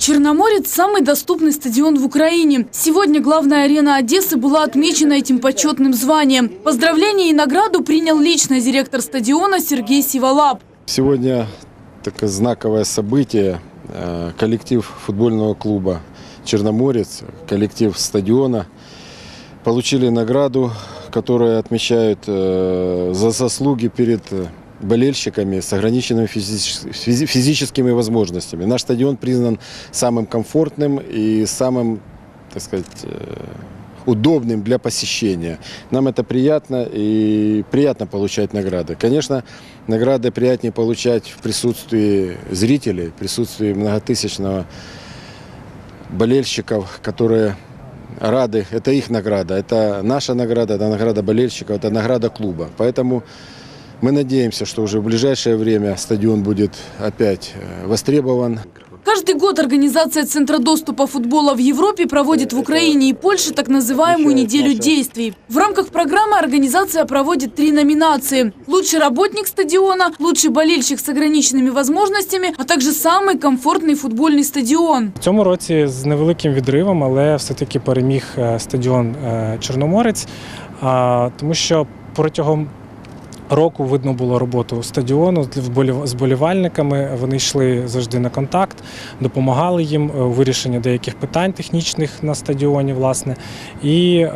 Черноморец – самый доступный стадион в Украине. Сегодня главная арена Одессы была отмечена этим почетным званием. Поздравления и награду принял лично директор стадиона Сергей Сиволап. Сегодня такое знаковое событие. Э, Коллектив футбольного клуба «Черноморец», коллектив стадиона получили награду, которую отмечают э, за заслуги перед э, болельщиками с ограниченными физич- физи- физическими возможностями. Наш стадион признан самым комфортным и самым, так сказать, э, удобным для посещения. Нам это приятно и приятно получать награды. Конечно, награды приятнее получать в присутствии зрителей, в присутствии многотысячного болельщиков, которые рады. Это их награда, это наша награда, это награда болельщиков, это награда клуба. Поэтому мы надеемся, что уже в ближайшее время стадион будет опять э, востребован. Каждый год организация Центра доступа футбола в Европе проводит в Украине и Польше так называемую неделю действий. В рамках программы организация проводит три номинации. Лучший работник стадиона, лучший болельщик с ограниченными возможностями, а также самый комфортный футбольный стадион. В цьому році з невеликим відривом, але все-таки переміг е, стадіон е, Чорноморець, а, тому що протягом року видно було роботу стадіону з болівальниками. Вони йшли завжди на контакт, допомагали їм е, у вирішенні деяких питань технічних на стадіоні. Власне, і е,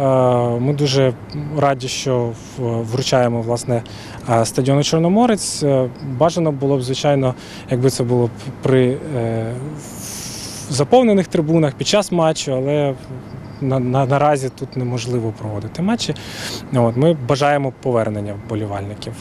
ми дуже раді, що вручаємо власне е, стадіону Чорноморець. Бажано було б, звичайно, якби це було б при заповнених трибунах під час матчу, але на, на, наразі тут неможливо проводити матчі. От, ми бажаємо повернення вболівальників.